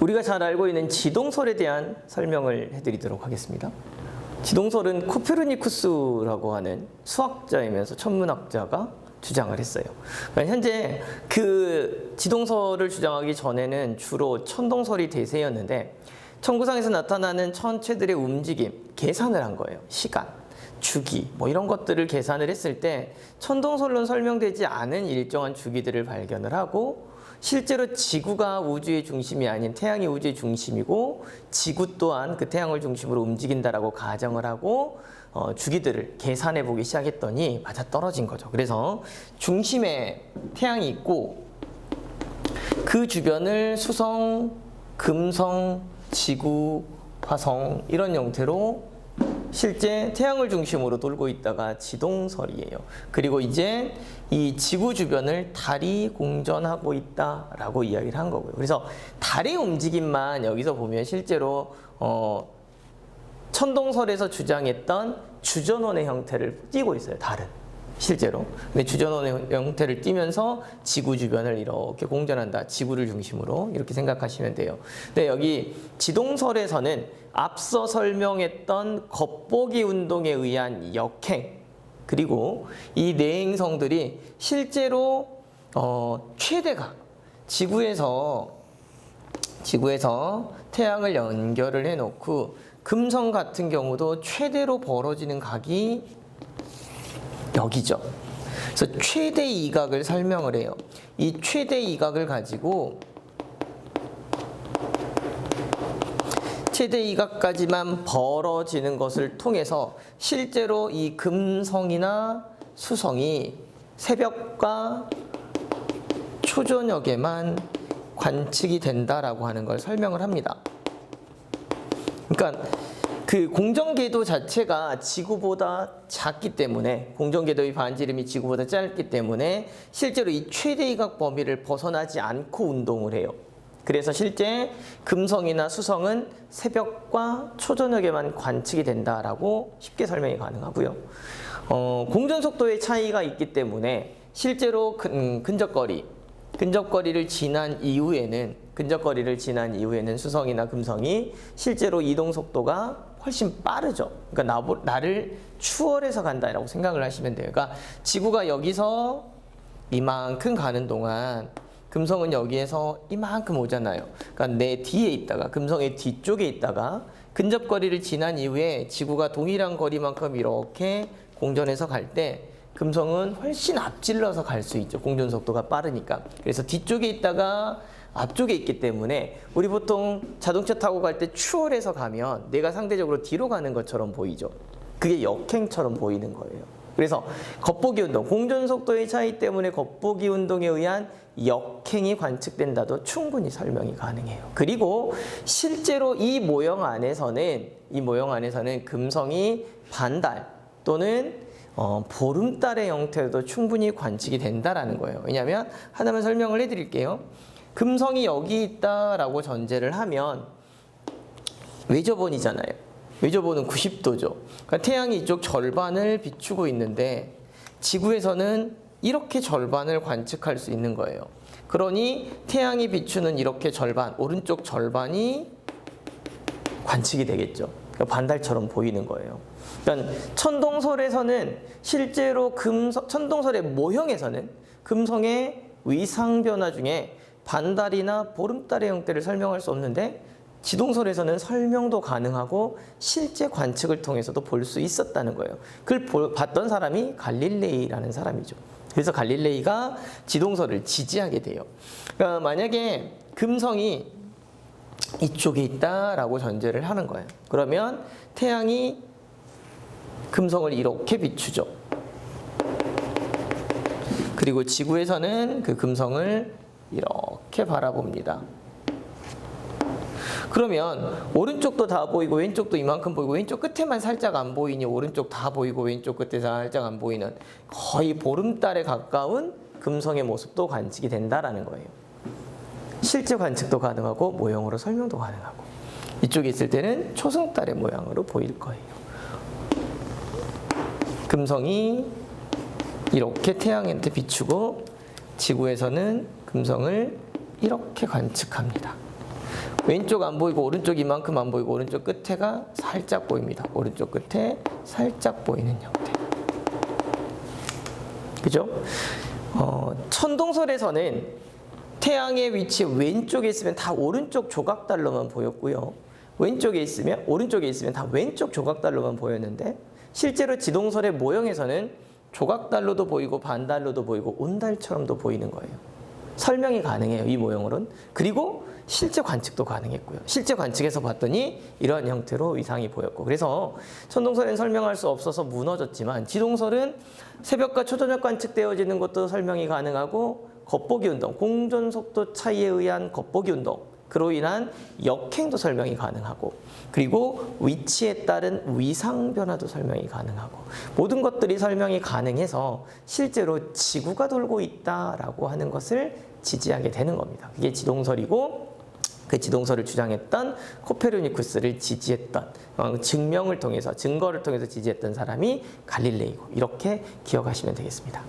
우리가 잘 알고 있는 지동설에 대한 설명을 해드리도록 하겠습니다. 지동설은 코페르니쿠스라고 하는 수학자이면서 천문학자가 주장을 했어요. 그러니까 현재 그 지동설을 주장하기 전에는 주로 천동설이 대세였는데 천구상에서 나타나는 천체들의 움직임 계산을 한 거예요. 시간, 주기 뭐 이런 것들을 계산을 했을 때 천동설론 설명되지 않은 일정한 주기들을 발견을 하고 실제로 지구가 우주의 중심이 아닌 태양이 우주의 중심이고 지구 또한 그 태양을 중심으로 움직인다라고 가정을 하고 어, 주기들을 계산해 보기 시작했더니 맞아 떨어진 거죠. 그래서 중심에 태양이 있고 그 주변을 수성, 금성, 지구, 화성 이런 형태로 실제 태양을 중심으로 돌고 있다가 지동설이에요. 그리고 이제 이 지구 주변을 달이 공전하고 있다라고 이야기를 한 거고요. 그래서 달의 움직임만 여기서 보면 실제로 어, 천동설에서 주장했던 주전원의 형태를 띠고 있어요. 달은. 실제로. 근데 주전원의 형태를 띠면서 지구 주변을 이렇게 공전한다. 지구를 중심으로 이렇게 생각하시면 돼요. 근데 여기 지동설에서는 앞서 설명했던 겉보기 운동에 의한 역행 그리고 이 내행성들이 실제로 어, 최대각 지구에서 지구에서 태양을 연결을 해놓고 금성 같은 경우도 최대로 벌어지는 각이 여기죠. 그래서 최대 이각을 설명을 해요. 이 최대 이각을 가지고 최대 이각까지만 벌어지는 것을 통해서 실제로 이 금성이나 수성이 새벽과 초저녁에만 관측이 된다라고 하는 걸 설명을 합니다. 그러니까 그 공정궤도 자체가 지구보다 작기 때문에 공정궤도의 반지름이 지구보다 짧기 때문에 실제로 이 최대 이각 범위를 벗어나지 않고 운동을 해요. 그래서 실제 금성이나 수성은 새벽과 초저녁에만 관측이 된다라고 쉽게 설명이 가능하고요. 어, 공전 속도의 차이가 있기 때문에 실제로 근, 근접거리, 근접거리를 지난 이후에는 근접거리를 지난 이후에는 수성이나 금성이 실제로 이동 속도가 훨씬 빠르죠. 그러니까 나, 나를 추월해서 간다라고 생각을 하시면 돼요. 그러니까 지구가 여기서 이만큼 가는 동안 금성은 여기에서 이만큼 오잖아요. 그러니까 내 뒤에 있다가 금성의 뒤쪽에 있다가 근접 거리를 지난 이후에 지구가 동일한 거리만큼 이렇게 공전해서 갈 때 금성은 훨씬 앞질러서 갈 수 있죠. 공전 속도가 빠르니까. 그래서 뒤쪽에 있다가 앞쪽에 있기 때문에 우리 보통 자동차 타고 갈 때 추월해서 가면 내가 상대적으로 뒤로 가는 것처럼 보이죠. 그게 역행처럼 보이는 거예요. 그래서 겉보기 운동, 공전 속도의 차이 때문에 겉보기 운동에 의한 역행이 관측된다도 충분히 설명이 가능해요. 그리고 실제로 이 모형 안에서는 이 모형 안에서는 금성이 반달 또는 어, 보름달의 형태도 충분히 관측이 된다라는 거예요. 왜냐하면 하나만 설명을 해드릴게요. 금성이 여기 있다라고 전제를 하면 외저본이잖아요. 외저본은 90도죠. 그러니까 태양이 이쪽 절반을 비추고 있는데 지구에서는 이렇게 절반을 관측할 수 있는 거예요. 그러니 태양이 비추는 이렇게 절반, 오른쪽 절반이 관측이 되겠죠. 그러니까 반달처럼 보이는 거예요. 그러니까 천동설에서는 실제로 금성, 천동설의 모형에서는 금성의 위상 변화 중에 반달이나 보름달의 형태를 설명할 수 없는데 지동설에서는 설명도 가능하고 실제 관측을 통해서도 볼 수 있었다는 거예요. 그걸 보, 봤던 사람이 갈릴레이라는 사람이죠. 그래서 갈릴레이가 지동설을 지지하게 돼요. 그러니까 만약에 금성이 이쪽에 있다라고 전제를 하는 거예요. 그러면 태양이 금성을 이렇게 비추죠. 그리고 지구에서는 그 금성을 이렇게 바라봅니다. 그러면 오른쪽도 다 보이고 왼쪽도 이만큼 보이고 왼쪽 끝에만 살짝 안 보이니 오른쪽 다 보이고 왼쪽 끝에 살짝 안 보이는 거의 보름달에 가까운 금성의 모습도 관측이 된다라는 거예요. 실제 관측도 가능하고 모형으로 설명도 가능하고 이쪽에 있을 때는 초승달의 모양으로 보일 거예요. 금성이 이렇게 태양한테 비추고 지구에서는 금성을 이렇게 관측합니다. 왼쪽 안 보이고 오른쪽 이만큼 안 보이고 오른쪽 끝에가 살짝 보입니다. 오른쪽 끝에 살짝 보이는 형태. 그죠? 어, 천동설에서는 태양의 위치 왼쪽에 있으면 다 오른쪽 조각달로만 보였고요. 왼쪽에 있으면 오른쪽에 있으면 다 왼쪽 조각달로만 보였는데 실제로 지동설의 모형에서는 조각달로도 보이고 반달로도 보이고 온달처럼도 보이는 거예요. 설명이 가능해요. 이 모형으로는. 그리고 실제 관측도 가능했고요. 실제 관측에서 봤더니 이러한 형태로 위상이 보였고. 그래서 천동설은 설명할 수 없어서 무너졌지만 지동설은 새벽과 초저녁 관측되어지는 것도 설명이 가능하고 겉보기 운동, 공전 속도 차이에 의한 겉보기 운동, 그로 인한 역행도 설명이 가능하고 그리고 위치에 따른 위상 변화도 설명이 가능하고 모든 것들이 설명이 가능해서 실제로 지구가 돌고 있다라고 하는 것을 지지하게 되는 겁니다. 그게 지동설이고 그 지동설을 주장했던 코페르니쿠스를 지지했던 어, 증명을 통해서 증거를 통해서 지지했던 사람이 갈릴레이고 이렇게 기억하시면 되겠습니다.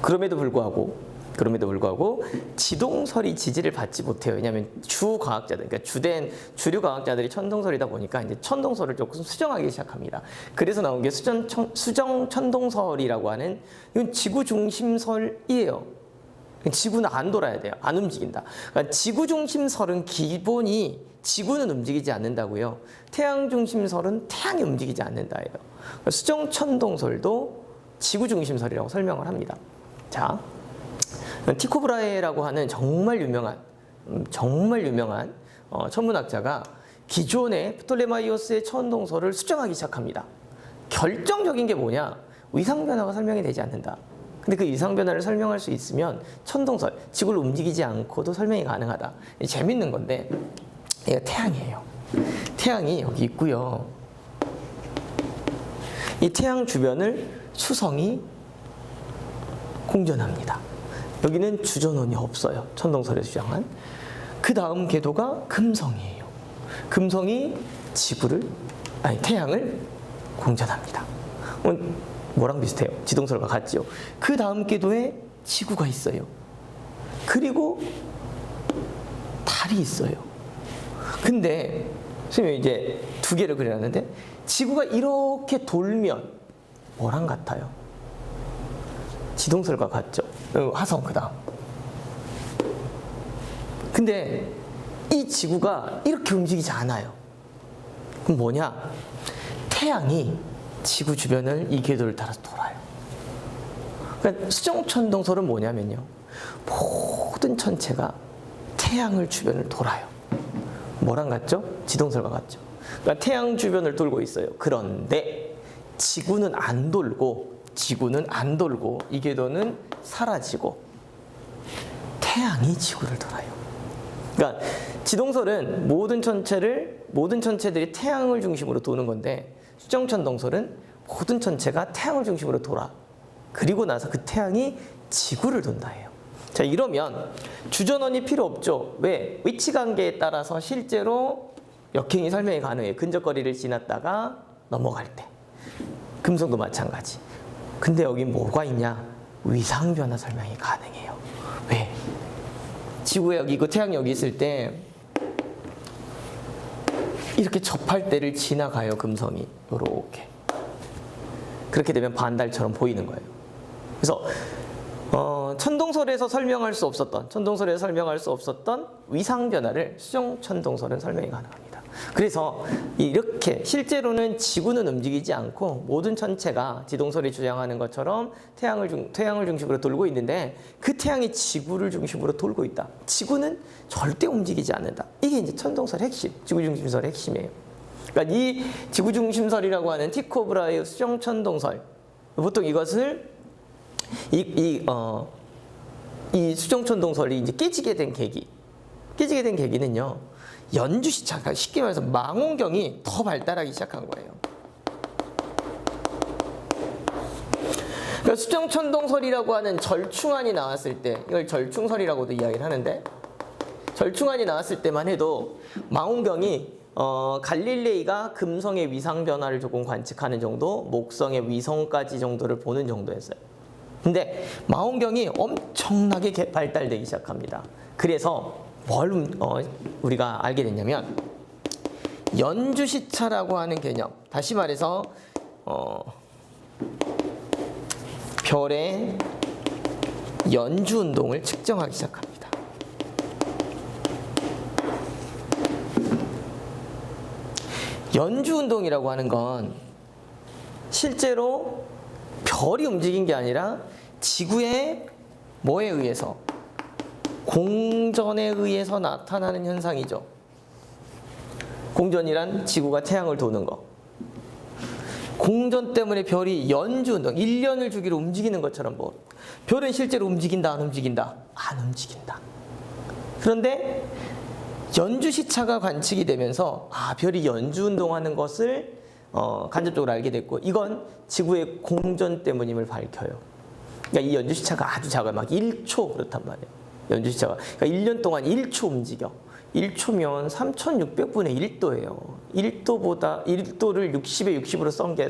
그럼에도 불구하고 그럼에도 불구하고 지동설이 지지를 받지 못해요. 왜냐하면 주 과학자들, 그러니까 주된 주류 과학자들이 천동설이다 보니까 이제 천동설을 조금 수정하기 시작합니다. 그래서 나온 게 수정, 천, 수정 천동설이라고 하는 이건 지구 중심설이에요. 지구는 안 돌아야 돼요. 안 움직인다. 그러니까 지구 중심설은 기본이 지구는 움직이지 않는다고요. 태양 중심설은 태양이 움직이지 않는다예요. 그러니까 수정 천동설도 지구 중심설이라고 설명을 합니다. 자, 티코브라에라고 하는 정말 유명한 음, 정말 유명한 어, 천문학자가 기존의 프톨레마이오스의 천동설을 수정하기 시작합니다. 결정적인 게 뭐냐? 위상 변화가 설명이 되지 않는다. 근데 그 위상 변화를 설명할 수 있으면 천동설, 지구를 움직이지 않고도 설명이 가능하다. 재밌는 건데 얘가 태양이에요. 태양이 여기 있고요. 이 태양 주변을 수성이 공전합니다. 여기는 주전원이 없어요. 천동설에 주장한. 그 다음 궤도가 금성이에요. 금성이 지구를 아니 태양을 공전합니다. 어, 뭐랑 비슷해요? 지동설과 같죠. 그 다음 궤도에 지구가 있어요. 그리고 달이 있어요. 근데 선생님 이제 두 개를 그려놨는데 지구가 이렇게 돌면 뭐랑 같아요? 지동설과 같죠. 어, 화성 그 다음. 근데 이 지구가 이렇게 움직이지 않아요. 그럼 뭐냐? 태양이 지구 주변을 이 궤도를 따라서 돌아요. 그러니까 수정천동설은 뭐냐면요. 모든 천체가 태양을 주변을 돌아요. 뭐랑 같죠? 지동설과 같죠. 그러니까 태양 주변을 돌고 있어요. 그런데 지구는 안 돌고 지구는 안 돌고 이 궤도는 사라지고 태양이 지구를 돌아요. 그러니까 지동설은 모든 천체를 모든 천체들이 태양을 중심으로 도는 건데 수정천 동설은 모든 천체가 태양을 중심으로 돌아. 그리고 나서 그 태양이 지구를 돈다예요. 자 이러면 주전원이 필요 없죠. 왜? 위치 관계에 따라서 실제로 역행이 설명이 가능해요. 근접거리를 지났다가 넘어갈 때. 금성도 마찬가지. 근데 여기 뭐가 있냐? 위상 변화 설명이 가능해요. 왜? 지구에 여기 있고 태양이 여기 있을 때 이렇게 접할 때를 지나가요 금성이 요렇게 그렇게 되면 반달처럼 보이는 거예요. 그래서 어, 천동설에서 설명할 수 없었던 천동설에서 설명할 수 없었던 위상 변화를 수정 천동설은 설명이 가능합니다. 그래서 이렇게 실제로는 지구는 움직이지 않고 모든 천체가 지동설이 주장하는 것처럼 태양을 중, 태양을 중심으로 돌고 있는데 그 태양이 지구를 중심으로 돌고 있다. 지구는 절대 움직이지 않는다. 이게 이제 천동설 핵심, 지구 중심설의 핵심이에요. 그러니까 이 지구 중심설이라고 하는 티코 브라의 수정 천동설 보통 이것을 이, 이, 어, 이 수정천동설이 이제 깨지게 된 계기. 깨지게 된 계기는요, 연주 그러니까 쉽게 말해서 망원경이 더 발달하기 시작한 거예요. 그러니까 수정천동설이라고 하는 절충안이 나왔을 때, 이걸 절충설이라고도 이야기를 하는데, 절충안이 나왔을 때만 해도 망원경이 어, 갈릴레이가 금성의 위상 변화를 조금 관측하는 정도, 목성의 위성까지 정도를 보는 정도였어요. 근데 망원경이 엄청나게 개- 발달되기 시작합니다. 그래서 뭘 음- 어, 우리가 알게 됐냐면 연주시차라고 하는 개념. 다시 말해서 어, 별의 연주 운동을 측정하기 시작합니다. 연주 운동이라고 하는 건 실제로 별이 움직인 게 아니라 지구의 뭐에 의해서 공전에 의해서 나타나는 현상이죠. 공전이란 지구가 태양을 도는 거. 공전 때문에 별이 연주 운동, 1년을 주기로 움직이는 것처럼 뭐 별은 실제로 움직인다 안 움직인다? 안 움직인다. 그런데 연주 시차가 관측이 되면서 아 별이 연주 운동하는 것을 어, 간접적으로 알게 됐고 이건 지구의 공전 때문임을 밝혀요. 그러니까 이 연주 시차가 아주 작아요. 막 1초 그렇단 말이에요. 연주 시차가 그러니까 1년 동안 1초 움직여. 1초면 3,600분의 1도예요. 1도보다 1도를 60에 60으로 썬 게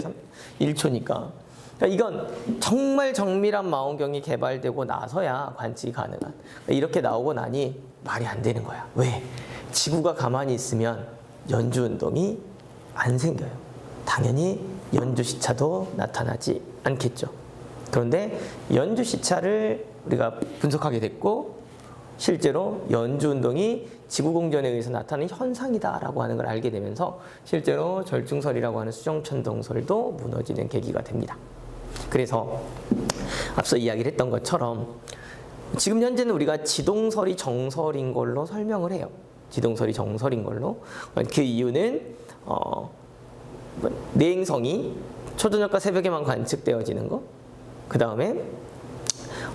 1초니까. 그러니까 이건 정말 정밀한 망원경이 개발되고 나서야 관측이 가능한. 그러니까 이렇게 나오고 나니 말이 안 되는 거야. 왜? 지구가 가만히 있으면 연주 운동이 안 생겨요. 당연히 연주 시차도 나타나지 않겠죠. 그런데 연주 시차를 우리가 분석하게 됐고 실제로 연주 운동이 지구 공전에 의해서 나타나는 현상이다라고 하는 걸 알게 되면서 실제로 절중설이라고 하는 수정 천동설도 무너지는 계기가 됩니다. 그래서 앞서 이야기를 했던 것처럼 지금 현재는 우리가 지동설이 정설인 걸로 설명을 해요. 지동설이 정설인 걸로. 그 이유는 어, 뭐, 내행성이 초저녁과 새벽에만 관측되어지는 거. 그 다음에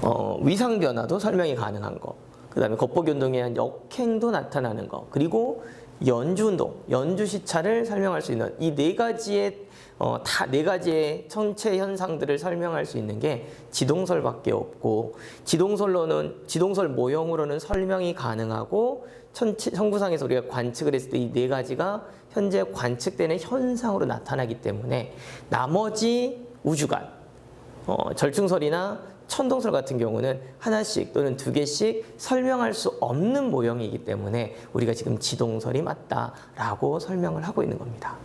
어, 위상 변화도 설명이 가능한 거. 그 다음에 겉보기 운동에 의한 역행도 나타나는 거. 그리고 연주 운동, 연주 시차를 설명할 수 있는 이 네 가지의 어, 다 네 가지의 천체 현상들을 설명할 수 있는 게 지동설밖에 없고 지동설로는 지동설 모형으로는 설명이 가능하고 천체 성구상에서 우리가 관측을 했을 때 이 네 가지가 현재 관측되는 현상으로 나타나기 때문에 나머지 우주관 어, 절충설이나 천동설 같은 경우는 하나씩 또는 두 개씩 설명할 수 없는 모형이기 때문에 우리가 지금 지동설이 맞다라고 설명을 하고 있는 겁니다.